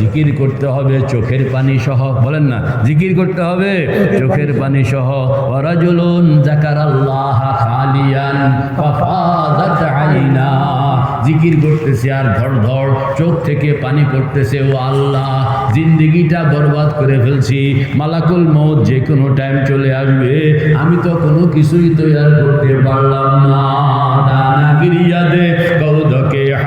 জিকির করতে হবে চোখের পানি সহ। বলেন না, জিকির করতে হবে চোখের পানি সহ। ওরাজুলুন জাকার আল্লাহ খালিয়ান জিকির করতেছে আর ধর ধর চোখ থেকে পানি পড়তেছে। ও আল্লাহ, জিন্দিগিটা বরবাদ করে ফেলছি। মালাকুল মৌত যে কোনো টাইম চলে আসবে। আমি তো কোনো কিছুই তৈরি করতে পারলাম না। হালুয়া ফরুষ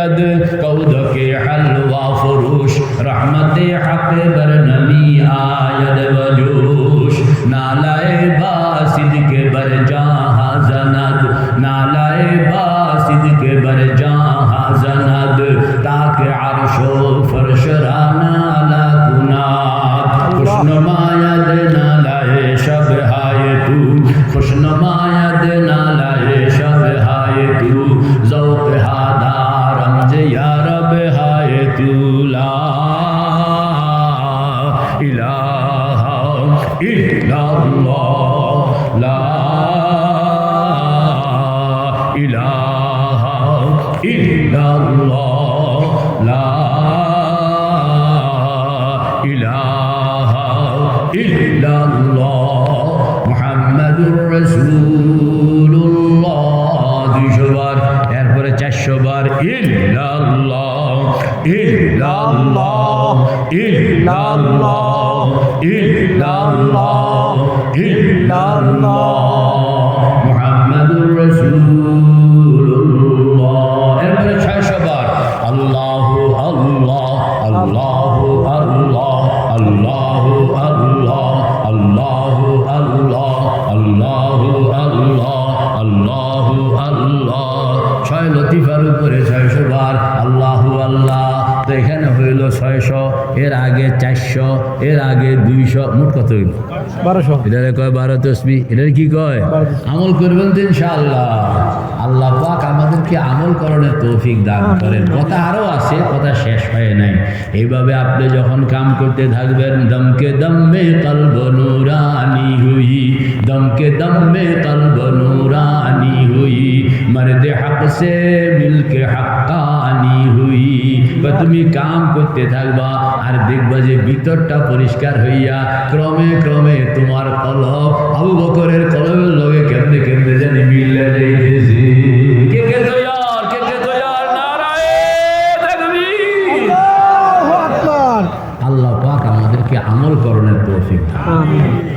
جد کود کے حلوا فروش رحمت حق بر نمی آید و جوش نالائے باسد کے بر جہاں زند نالائے باسد کے بر جہاں زند تاکہ عرش و فرش را نالا کنات خوش نماید نالائے شب حائے تو خوش نماید نالائے ইলাহা ইল্লাল্লাহ লা ইলাহা ইল্লাল্লাহ লা ইলাহা ইল্লাল্লাহ মুহাম্মাদুর রাসূলুল্লাহ দুইশো বার এরপরে চারশো বার ইল্লাল্লাহ ইল্লাল্লাহ ইল্লাল্লাহ ইল্লাল্লাহ ইল্লাল্লাহ। মুহাম্মাদুর রাসূলুল্লাহ। এরপরে ছয়শো বার আল্লাহু আল্লাহ আল্লাহু আল্লাহ আল্লাহু আল্লাহ আল্লাহু আল্লাহ আল্লাহু আল্লাহ আল্লাহু আল্লাহ। ছয় লতিফার উপরে ছয়শো বার আল্লাহু এখানে হইল ছয়শো এর আগে চারশো এর আগে দুইশো মোট কত হইল? বারোশো। এটারে কয় বারো তসবি? এটার কি কয়? আমল করবেন তো ইনশাআল্লাহ। আল্লাহ পাক আমাদেরকে আমল করণের তৌফিক দান করেন। কথা আরও আছে কথা শেষ হয় নাই। এইভাবে আপনি যখন কাম করতে থাকবেন দমকে দমে কলব নুরানি হুই। দমকে দমে কলব নুরানি হুই। মর্দে হক সে তুমি কাম করতে থাকবা, আর দেখবা যে ভিতরটা পরিষ্কার হইয়া ক্রমে ক্রমে তোমার কলহ আবু বকরের